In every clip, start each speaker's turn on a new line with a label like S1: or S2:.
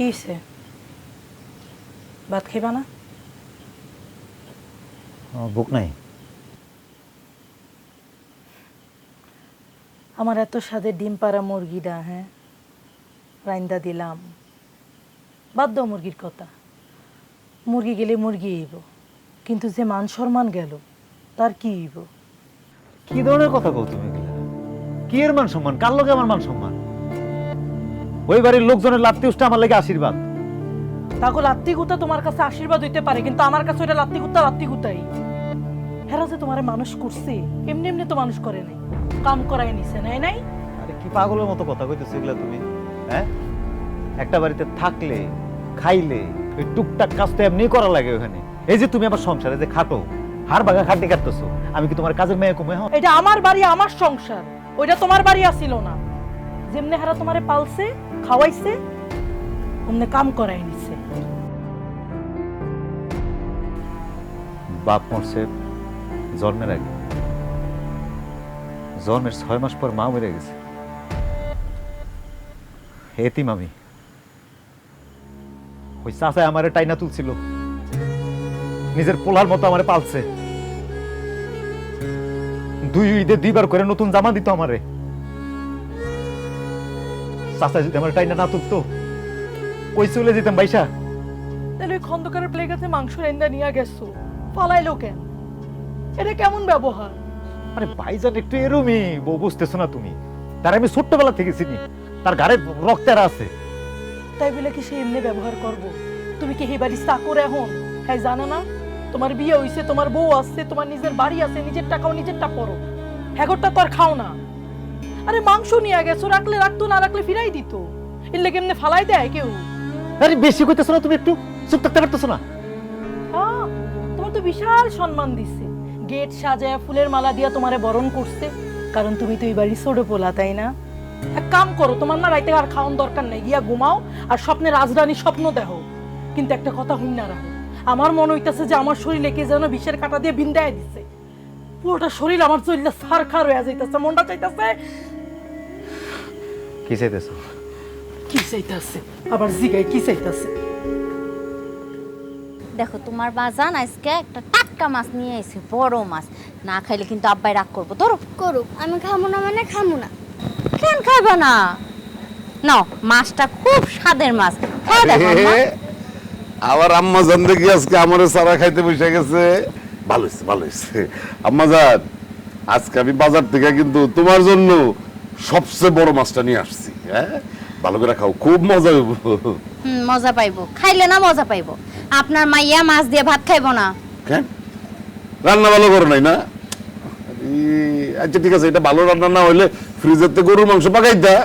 S1: কি হইছে? ভাত খাইবা না?
S2: বুক নাই।
S1: আমার এত স্বাদের ডিম পাড়া মুরগিটা হ্যাঁ? রাইন্দা দিলাম। বাদ দাও মুরগির কথা। মুরগি গেলে মুরগি হইব কিন্তু যে মান সম্মান গেল তার কি হইব?
S2: কি ধরনের কথা কও তুমি এগুলা? কি এর মান সম্মান? কার লোকে আমার মান সম্মান? ওই বাড়ির লোকজনের লাত্তি উষ্টা আমার লাগে আশীর্বাদ।
S1: তাকে লাত্তি গুতা তোমার কাছে আশীর্বাদ হইতে পারে কিন্তু আমার কাছে ওটা লাত্তি গুতা লাত্তি গুতাই। হেরা যে তোমারে মানুষ করছে এমনি এমনি তো মানুষ করে নাই। কাম করাই নিছে নাই নাই?
S2: আরে কি পাগলের মতো কথা কইতেছো এগুলা তুমি? হ্যাঁ? একটা বাড়িতে থাকলে খাইলে ওই টুকটাক কাজ তো এমনি করা লাগে ওখানে। এই যে তুমি আমার সংসারে যে খাটো হাড় ভাঙা খাটি কাটতেছো আমি কি তোমার কাজের মেয়ে কমে
S1: এটা আমার বাড়ি আমার সংসার। ওইটা তোমার বাড়ি আসিল না। যেমনে হারা তোমারে পালছে খাওয়াইছে, অমনে কাম করাই নিছে।
S2: বাপ মরছে জন্মের আগে। জন্মের ছয় মাস পর মা মরে গেছে। এতিম আমি। ওই চাচায় আমারে টাইনা তুলছিল। নিজের পোলার মতো আমারে পালছে। দুই ঈদে দুইবার করে নতুন জামা দিত আমারে। চাচা যদি আমার টাইনা না তুলতো ওই চলে যেতাম বাইসা।
S1: তাহলে ওই খন্দকারের প্লেগাতে মাংস রেন্দা নিয়ে গেছো। পালাইলো কেন? এটা কেমন ব্যবহার?
S2: আরে ভাইজান একটু এরমই বউ বুঝতেছো না তুমি। তার আমি ছোট্টবেলা থেকে চিনি তার ঘাড়ে রক্তের আছে।
S1: তাই বলে কি সে এমনি ব্যবহার করব? তুমি কি বাড়ি চাকর এখন? হ্যাঁ জানো না? তোমার বিয়ে হইছে তোমার বউ আছে তোমার নিজের বাড়ি আছে নিজের টাকাও নিজেরটা পড়ো। হ্যাগরটা তো আর খাও না। আরে মাংস নিয়ে গেছো রাখলে রাখতো না রাখলে ফিরাই দিত। এর লেগে এমনি ফালাই দেয় কেউ।
S2: আরে বেশি কইতেছো না তুমি একটু চুপ থাকতে পারতেছো না?
S1: হ্যাঁ তোমার তো বিশাল সম্মান দিছে। গেট সাজায় ফুলের মালা দিয়া তোমারে বরণ করছে। কারণ তুমি তো এই বাড়ি ছোট পোলা তাই না? এক কাম করো তোমার না রাইতে আর খাওয়ান দরকার নেই। গিয়া ঘুমাও আর স্বপ্নে রাজরানী স্বপ্ন দেখো। কিন্তু একটা কথা হইন না রাখো। আমার মনে হইতাছে যে আমার শরীরে কে যেন বিষের কাটা দিয়ে বিন্দায় দিছে। পুরোটা শরীর আমার চললে সার খার হয়ে যাইতেছে। মনটা চাইতেছে
S2: কি চাইতেছো?
S1: কি চাইতেছে? আবার জিগাই কি চাইতেছে?
S3: দেখো তোমার বাজান আজকে একটা টাটকা মাছ নিয়ে এসে বড় মাছ। না খাইলে কিন্তু আব্বাই রাগ করব। ধরো।
S4: করুক আমি খাব না মানে খাব না।
S3: কেন খাইবা না? নাও মাছটা খুব স্বাদের মাছ। খাই দেখো আম্মা।
S5: আবার আম্মা জান দেখি আজকে আমার সারা খাইতে বসে গেছে। ভালো হয়েছে ভালো হয়েছে আম্মা জান আজকে আমি বাজার থেকে কিন্তু তোমার জন্য সবচেয়ে বড় মাছটা নিয়ে আসছি হ্যাঁ? ভালো করে খাও খুব মজা হইব।
S3: হুম, মজা পাইবো। খাইলে না মজা পাইবো? আপনার মাইয়া মাছ দিয়ে ভাত খাইবো না।
S5: কেন? রান্না ভালো করো নাই না? আচ্ছা ঠিক আছে এটা ভালো রান্না না হইলে ফ্রিজের থেকে গরুর মাংস পাকাই দা।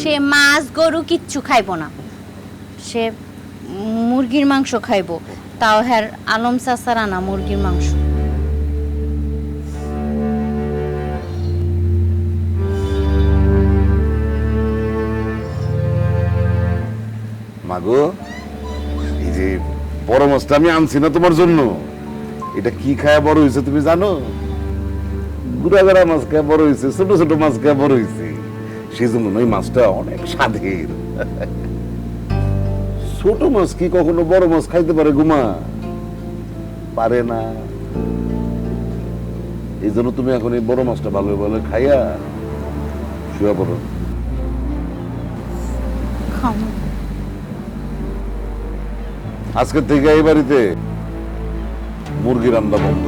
S3: সে মাছ গরু কিচ্ছু খাইবো না। সে মুরগির মাংস খাইবো। তাও হ্যার আলম চাচার আনা মুরগির মাংস।
S5: মাগো, এই যে বড় মাছটা আমি আনছি না তোমার জন্য। এটা কি খায় বড় হয়েছে তুমি জানো? গুড়াগাড়া মাছ খায় বড় হয়েছে ছোট ছোট মাছ খায় বড় হয়েছে সেই জন্য ওই মাছটা অনেক স্বাদের। ছোট মাছ কি কখনো বড় মাছ খাইতে পারে গুমা পারে না। এই জন্য তুমি এখন এই বড় মাছটা ভালো ভালো খাইয়া শুয়ে পড়ো।
S3: খাব
S5: আজকে থেকে এই বাড়িতে মুরগি রান্না বন্ধ।